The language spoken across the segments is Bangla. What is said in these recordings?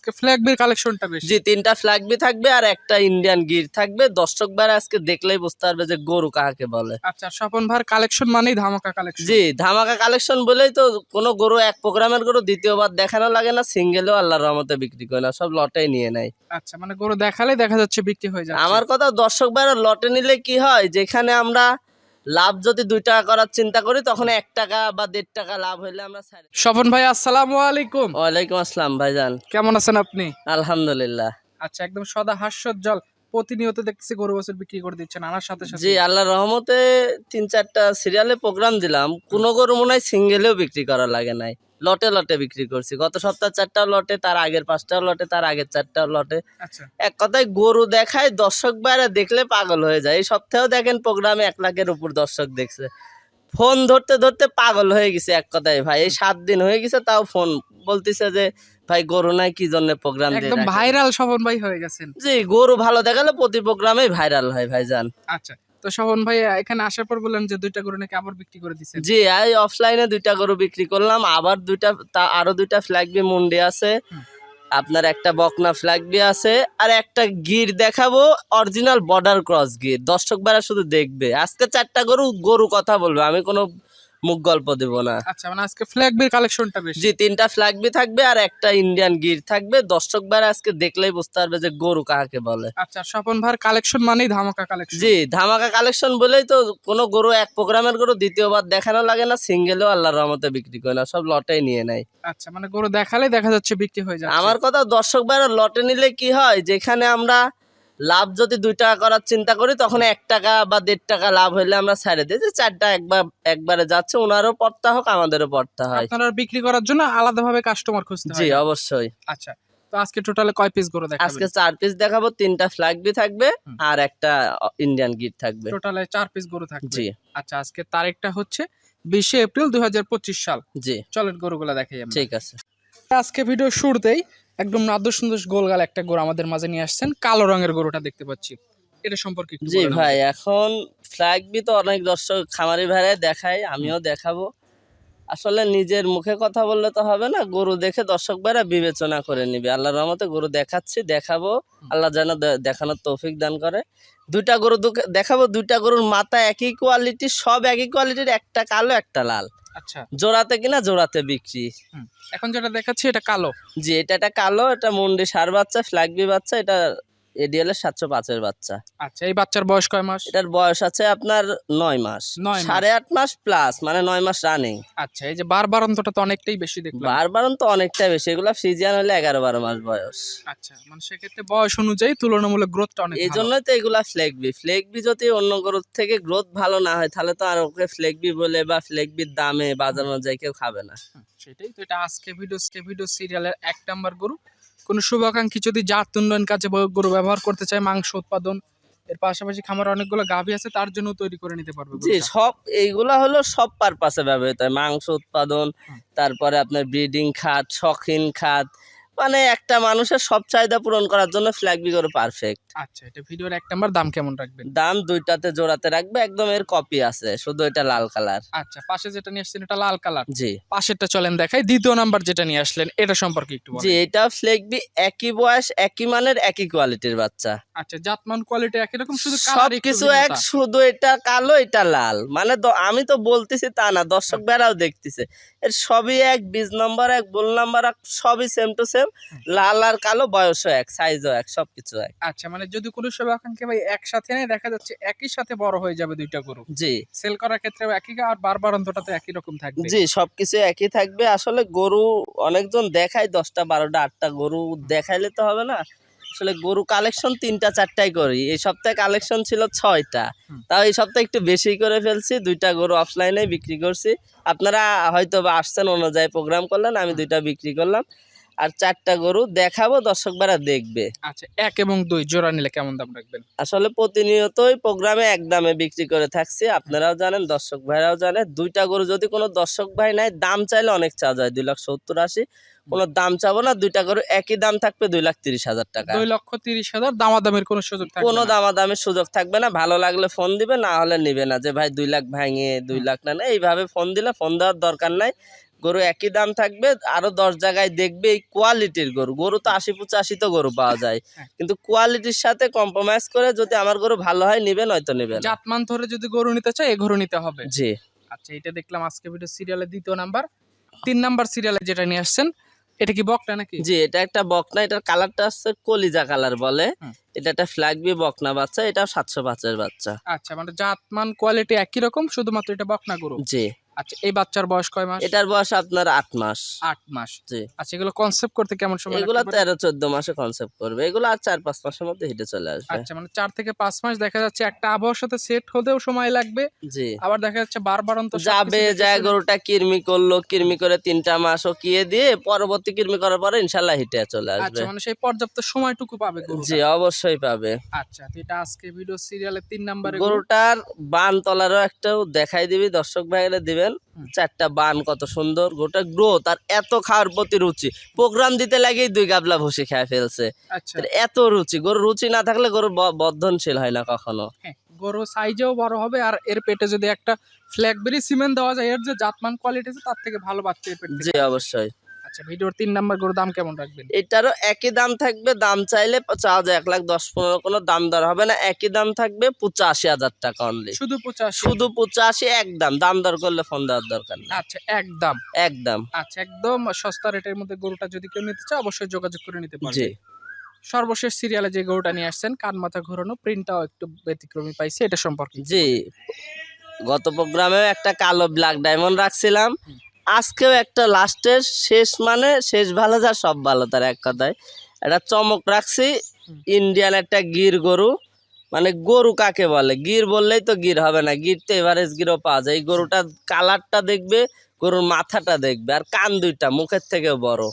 আজকে ফ্ল্যাগ বির কালেকশনটা বেশি। জি তিনটা ফ্ল্যাগ বি থাকবে আর একটা ইন্ডিয়ান গির থাকবে। দর্শক ভাইরা আজকে দেখলেই বুঝতে পারবে যে গরু কাকে বলে। আচ্ছা স্বপন ভাইয়ের কালেকশন মানেই ধামাকা কালেকশন জি ধামাকা কালেকশন বলেই তো কোনো গরু এক প্রোগ্রামের গরু দ্বিতীয়বার দেখানো লাগে না সিঙ্গেলও আল্লাহর রহমতে বিক্রি করে না সব লটেই নিয়ে নেয়। আচ্ছা মানে গরু দেখালে দেখা যাচ্ছে বিক্রি হয়ে যাচ্ছে। আমার কথা দর্শক ভাইরা লটে নিলে কি হয়? যেখানে আমরা লাভ যদি দুই টাকা করার চিন্তা করি তখন এক টাকা বা দেড় টাকা লাভ হইলে আমরা ছাড়ি। স্বপন ভাই আসসালামু আলাইকুম। ওয়ালাইকুম আসসালাম ভাইজান। কেমন আছেন আপনি? আলহামদুলিল্লাহ। আচ্ছা একদম সদা হাস্যজ্জ্বল। প্রতিনিয়ত দেখতেছি গরু বছর বিক্রি করে দিচ্ছেন আনার সাথে সাথে। জি আল্লাহর রহমতে তিন চারটা সিরিয়ালে প্রোগ্রাম দিলাম। কোনো গরু মনে হয় সিঙ্গেলেও বিক্রি করা লাগে নাই। লটে লটে বিক্রি করছি। গত সপ্তাহ চারটা লটে তার আগের পাঁচটা লটে তার আগের চারটা লটে। আচ্ছা। এক কথায় গরু দেখায় দর্শক বাইরে দেখলে পাগল হয়ে যায়। এই সপ্তাহেও দেখেন প্রোগ্রামে এক লাখের উপর দর্শক দেখছে। ফোন ধরতে ধরতে পাগল হয়ে গেছে এক কথায় ভাই। এই সাত দিন হয়ে গেছে তাও ফোন বলতেছে যে ভাই গরু নাই কি জন্য প্রোগ্রাম একদম ভাইরাল স্বপন ভাই হয়ে গেছেন। জি গরু ভালো দেখালে প্রতি প্রোগ্রামে ভাইরাল হয় ভাই ভাইজান। আচ্ছা। তো শোভন ভাই এখানে আসার পর বললেন যে দুইটা গরু নাকি আবার বিক্রি করে দিচ্ছেন জি এই অফলাইনে দুইটা গরু বিক্রি করলাম আবার দুইটা তা আরও দুইটা ফ্ল্যাগ বি মুন্ডি আছে। আপনার একটা বকনা ফ্ল্যাগ বি আছে আর একটা গির দেখাবো অরিজিনাল বর্ডার ক্রস গির। দর্শক বেড়া শুধু দেখবে। আজকে চারটা গরু গরু কথা বলবে আমি কোনো মুখ গল্প দেব না। আচ্ছা মানে আজকে ফ্ল্যাগ বির কালেকশনটা বেশি। জি তিনটা ফ্ল্যাগ বি থাকবে আর একটা ইন্ডিয়ান গির থাকবে। দর্শক বারা আজকে দেখলেই বুঝতে পারবে যে গরু কাকে বলে। আচ্ছা স্বপন ভাইয়ের কালেকশন মানেই ধামাকা কালেকশন জি ধামাকা কালেকশন বলেই তো কোনো গরু এক প্রোগ্রামের গরু দ্বিতীয়বার দেখানো লাগে না সিঙ্গেলও আল্লাহর রহমতে বিক্রি করে না সব লটেই নিয়ে নেয়। আচ্ছা মানে গরু দেখালে দেখা যাচ্ছে বিক্রি হয়ে যায় আমার কথা দর্শক ভাইরা লটে নিলে কি হয়? যেখানে আমরা লাভ যদি দুই টাকা করার চিন্তা করি তখন এক টাকা বা দেড় টাকা লাভ হইলে আমরা ছাড়ে দিই। যে চারটা একবার একবারে যাচ্ছে ওনারও পড়তে হোক আমাদেরও পড়তে হয়। আপনারা বিক্রি করার জন্য আলাদাভাবে কাস্টমার খুঁজতে জি অবশ্যই। আচ্ছা তো আজকে টোটালে কয় পিস গরু দেখাবেন? আজকে চার পিস দেখাবো তিনটা ফ্ল্যাগ বি থাকবে আর একটা ইন্ডিয়ান গিট থাকবে। টোটালে চার পিস গরু থাকবে। জি। আচ্ছা আজকে তারিখটা হচ্ছে বিশে এপ্রিল দুই হাজার পঁচিশ সাল। জি। চলেন গরুগুলা দেখাই আমরা। ঠিক আছে। আজকে ভিডিও শুরুতেই একদম নাদুর সুন্দর গোলগাল একটা গরু আমাদের মাঝে নিয়ে আসছেন। কালো রঙের গরুটা দেখতে পাচ্ছি। এটা সম্পর্কে জি ভাই এখন ফ্ল্যাগ বি তো অনেক দর্শক খামারি ভাইরাই দেখায় আমিও দেখাবো। আসলে নিজের মুখে কথা বললে তো হবে না গরু দেখে দর্শক ভাইরা বিবেচনা করে নিবে। আল্লাহর রহমতে গরু দেখাচ্ছি দেখাবো। আল্লাহ যেন দেখানোর তৌফিক দান করে। দুইটা গরু দেখাবো দুইটা গরুর মাথা একই কোয়ালিটি সব একই কোয়ালিটির একটা কালো একটা লাল। আচ্ছা। জোড়াতে কিনা জোড়াতে বিক্রি। এখন যেটা দেখাচ্ছি এটা কালো। জি এটা একটা কালো এটা মুন্ডি সার বাচ্চা ফ্ল্যাগবি বাচ্চা এটা এডিএল এর সাতশো পাঁচের বাচ্চা। আচ্ছা এই বাচ্চার বয়স কয় মাস? এটার বয়স আছে আপনার নয় মাস। সাড়ে আট মাস প্লাস মানে নয় মাস রানিং আচ্ছা এই যে বারবার অন্তটা তো অনেকটাই বেশি দেখলাম। বারবার তো অনেকটা বেশি এগুলো ফ্রিজিয়ান হলে এগারো বারো মাস বয়স। আচ্ছা মানে সেক্ষেত্রে বয়স অনুযায়ী তুলনামূলক গ্রোথটা অনেক এই জন্যই তো এগুলা ফ্লেগবি ফ্লেগবি যদি অন্য গরুর থেকে গ্রোথ ভালো না হয় তাহলে তো আর ওকে ফ্লেগবি বলে বা ফ্লেগবির দামে বাজার অনুযায়ী কেউ খাবে না। সেটাই তো এটা আজকে ভিডিও আজকে ভিডিও সিরিয়ালের এক নাম্বার গরু। কোনো শুভাকাঙ্ক্ষী যদি জাত উন্নয়ন কাজে গরু ব্যবহার করতে চায় মাংস উৎপাদন এর পাশাপাশি খামার অনেকগুলো গাভী আছে তার জন্য তৈরি করে নিতে পারবে জি সব এইগুলা হলো সব পারপাসে ব্যবহৃত হয়। মাংস উৎপাদন তারপরে আপনার ব্রিডিং খাত শখিন খাত মানে একটা মানুষের সব চাহিদা পূরণ করার জন্য ফ্ল্যাগ গরু পারফেক্ট আচ্ছা এটা ভিডিওর এক নাম্বার দাম কেমন রাখবেন? দাম দুইটাতে জোড়াতে রাখবে একদম এর কপি আছে শুধু এটা লাল কালার আচ্ছা পাশে যেটা নিয়ে আসছেন এটা লাল কালার জি। পাশেরটা চলেন দেখাই দ্বিতীয় নাম্বার যেটা নিয়ে আসলেন এটা সম্পর্কে একটু বলেন। জি এটা ফ্লেগবি একই বয়স একই মানের একই কোয়ালিটির বাচ্চা। আচ্ছা জাতমান কোয়ালিটি একই রকম শুধু সব কিছু এক শুধু এটা কালো এটা লাল। মানে আমি তো বলতেছি তা না দর্শক বেড়াও দেখতেছে। এর সবই এক বীজ নাম্বার এক বোল নাম্বার এক সবই সেম টু সেম লাল আর কালো বয়সও এক সাইজও এক সবকিছু এক। আচ্ছা মানে যদি কোনো শুভাকাঙ্ক্ষী ভাই একসাথে নেয় দেখা যাচ্ছে একই সাথে বড় হয়ে যাবে দুইটা গরু। জি। সেল করার ক্ষেত্রে একই আর বারবার অন্তটাতে একই রকম থাকবে। জি সবকিছু একই থাকবে। আসলে গরু অনেকজন দেখায় দশটা বারোটা আটটা গরু দেখাইলে তো হবে না। আসলে গরু কালেকশন তিনটা চারটাই করি। এই সপ্তাহে কালেকশন ছিল ছয়টা। তাও এই সপ্তাহে একটু বেশি করে ফেলছি। দুইটা গরু অফলাইনে বিক্রি করছি। আপনারা হয়তো বা আসছেন অনুযায়ী প্রোগ্রাম করলেন আমি দুইটা বিক্রি করলাম। আর চারটা গরু দেখাবো দর্শক দর্শকরা দেখবে। আচ্ছা এক এবং দুই জোড়া নিলে কেমন দাম রাখবেন? আসলে প্রতিনিয়তই প্রোগ্রামে এক দামে বিক্রি করে থাকছি আপনারাও জানেন দর্শক ভাইরাও জানে দুইটা গরু যদি কোনো দর্শক ভাই নাই দাম চাইলে অনেক চাওয়া যায় দুই লাখ সত্তর আশি। কোনো দাম চাবো না দুইটা গরু একই দাম থাকবে দুই লাখ তিরিশ হাজার টাকা। দুই লক্ষ তিরিশ হাজার দামাদামের কোনো সুযোগ থাকবে কোনো। দামাদামের সুযোগ থাকবে না ভালো লাগলে ফোন দিবে না হলে নিবে না যে ভাই দুই লাখ ভাঙিয়ে দুই লাখ না না এইভাবে ফোন দিলে ফোন দেওয়ার দরকার নাই। গরু একই দাম থাকবে আরও দশ জায়গায় দেখবে এই কোয়ালিটির গরু। গরু তো আশি পঁচাশি তো গরু পাওয়া যায়। হ্যাঁ। কিন্তু কোয়ালিটির সাথে কম্প্রোমাইজ করে যদি আমার গরু ভালো হয় নিবে নয়তো নিবে জাতমান ধরে যদি গরু নিতে চায় এ গরু নিতে হবে। জি। আচ্ছা এটা দেখলাম আজকে ভিডিও সিরিয়ালের দ্বিতীয় নাম্বার তিন নাম্বার সিরিয়ালে যেটা নিয়ে আসছেন এটা কি বকটা নাকি? জি এটা একটা বকনা এটার কালারটা আসছে কলিজা কালার বলে। এটা একটা ফ্ল্যাগবি বকনা বাচ্চা এটা সাতশো পাঁচের বাচ্চা। আচ্ছা মানে জাতমান কোয়ালিটি একই রকম শুধুমাত্র এটা বকনা গরু? জি। আচ্ছা এই বাচ্চার বয়স কয় মাস? এটার বয়স আপনার আট মাস। আট মাস। জি। আচ্ছা এগুলো কনসেপ্ট করতে কেমন সময় এগুলো তেরো চোদ্দ মাসে কনসেপ্ট করবে। এগুলো আর চার পাঁচ মাসের মধ্যে হিটে চলে আসবে। আচ্ছা মানে চার থেকে পাঁচ মাস দেখা যাচ্ছে একটা আবহাওয়ার সাথে সেট হতেও সময় লাগবে। জি। আবার দেখা যাচ্ছে বারবার যাবে যায় গরুটা কিরমি করল কিরমি করে তিনটা মাস দিয়ে পরবর্তী কিরমি করার পরে ইনশাল্লাহ হিটে চলে আসবে। আচ্ছা মানে সেই পর্যাপ্ত সময়টুকু পাবে জি অবশ্যই পাবে। আচ্ছা এটা আজকে ভিডিও সিরিয়ালের তিন নাম্বারে গরু গরুটার বান তলারও একটাও দেখাই দিবি দর্শক ভাইরা দিবেন। হুম। চারটা বান কত সুন্দর গোটা গ্রোথ আর এত খাওয়ার প্রতি রুচি। প্রোগ্রাম দিতে লাগেই দুই গাবলা ভুসি খেয়ে ফেলছে। আচ্ছা। এত রুচি গরু রুচি না থাকলে গরু বর্ধনশীল হয় না কখনো। হ্যাঁ গরু সাইজেও বড় হবে আর এর পেটে যদি একটা ফ্ল্যাকবেরি সিমেন্ট দেওয়া যায় এর যে জাতমান কোয়ালিটি আছে তার থেকে ভালো বাচ্চা জি অবশ্যই। আচ্ছা ভিডিওর তিন নাম্বার গরুর দাম কেমন রাখবেন? এটারও একই দাম থাকবে দাম চাইলে যায় এক লাখ দশ পনেরো কোনো দাম দর হবে না একই দাম থাকবে পঁচাশি হাজার টাকা অনলি শুধু পঁচাশি? শুধু পঁচাশি একদম দাম দর করলে ফোন দেওয়ার দরকার নেই। আচ্ছা একদম একদম আচ্ছা একদম সস্তা রেটের মধ্যে গরুটা যদি কেউ নিতে চায় অবশ্যই যোগাযোগ করে নিতে পারবে। সর্বশেষ সিরিয়ালে যে গরুটা নিয়ে আসছেন কান মাথা ঘোরানো প্রিন্টটাও একটু ব্যতিক্রমী পাইছে এটা সম্পর্কে জি। গত প্রোগ্রামেও একটা কালো ব্ল্যাক ডায়মন্ড রাখছিলাম। আজকেও একটা লাস্টের, শেষ মানে শেষ ভালো যা, সব ভালো তার এক কথায়। একটা চমক রাখছি, ইন্ডিয়ান একটা গির গরু মানে গরু কাকে বলে? গির বললেই তো গির হবে না, গির তো এভারেজ গিরও পাওয়া যায়। এই গরুটার কালারটা দেখবে, গরুর মাথাটা দেখবে, আর কান দুইটা, মুখের থেকেও বড়।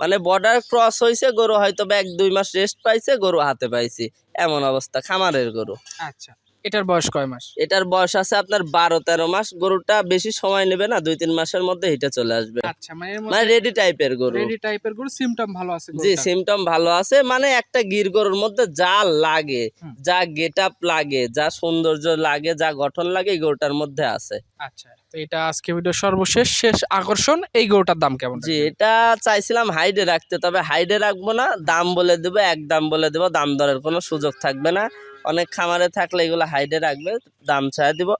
মানে বর্ডার ক্রস হয়েছে গরু হয়তো এক দুই মাস রেস্ট পাইছে, গরু হাতে পাইছি। এমন অবস্থা, খামারের গরু। আচ্ছা। এটার বয়স কয় মাস? এটার বয়স আছে আপনার বারো তেরো মাস। গরুটা বেশি সময় নেবে না দুই তিন মাসের মধ্যে হিটে চলে আসবে। আচ্ছা মানে মানে রেডি টাইপের গরু। রেডি টাইপের গরু সিমটম ভালো আছে জি সিমটম ভালো আছে। মানে একটা গির গরুর মধ্যে যা লাগে যা গেট আপ লাগে যা সৌন্দর্য লাগে যা গঠন লাগে গরুটার মধ্যে আছে। আচ্ছা। এটা আজকে ভিডিও সর্বশেষ শেষ আকর্ষণ এই গরুটার দাম কেমন জি এটা চাইছিলাম হাইডে রাখতে তবে হাইডে রাখব না দাম বলে দেবো এক দাম বলে দেবো দাম দরের কোনো সুযোগ থাকবে না। অনেক খামারে থাকলে এগুলো হাইডে রাখবে দাম ছাড়া দিব।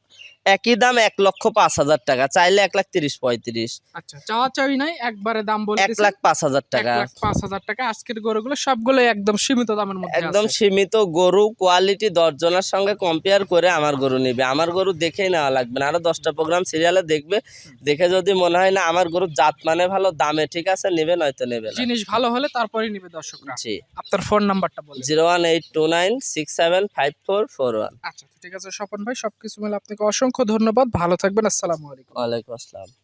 একই দাম এক লক্ষ পাঁচ হাজার টাকা। চাইলে এক লাখ তিরিশ পঁয়ত্রিশ। আচ্ছা চাওয়া চাই নাই একবারে দাম বলে এক লাখ পাঁচ হাজার টাকা। পাঁচ হাজার টাকা আজকের গরুগুলো সবগুলো একদম সীমিত দামের মধ্যে একদম সীমিত গরু কোয়ালিটি দশজনের সঙ্গে কম্পেয়ার করে আমার গরু নিবে। আমার গরু দেখেই নেওয়া লাগবে না। আরও দশটা প্রোগ্রাম সিরিয়ালে দেখবে। দেখে যদি মনে হয় না আমার গরুর জাত মানে ভালো দামে ঠিক আছে নেবে নয়তো নেবে না। জিনিস ভালো হলে তারপরেই নিবে দর্শকরা। জি। আপনার ফোন নাম্বারটা বলে zero one eight two nine six seven five four four one. আচ্ছা ঠিক আছে স্বপন ভাই সবকিছু মিলে আপনাকে অসংখ্য ধন্যবাদ ভালো থাকবেন আসসালামু আলাইকুম। ওয়ালাইকুম আসসালাম।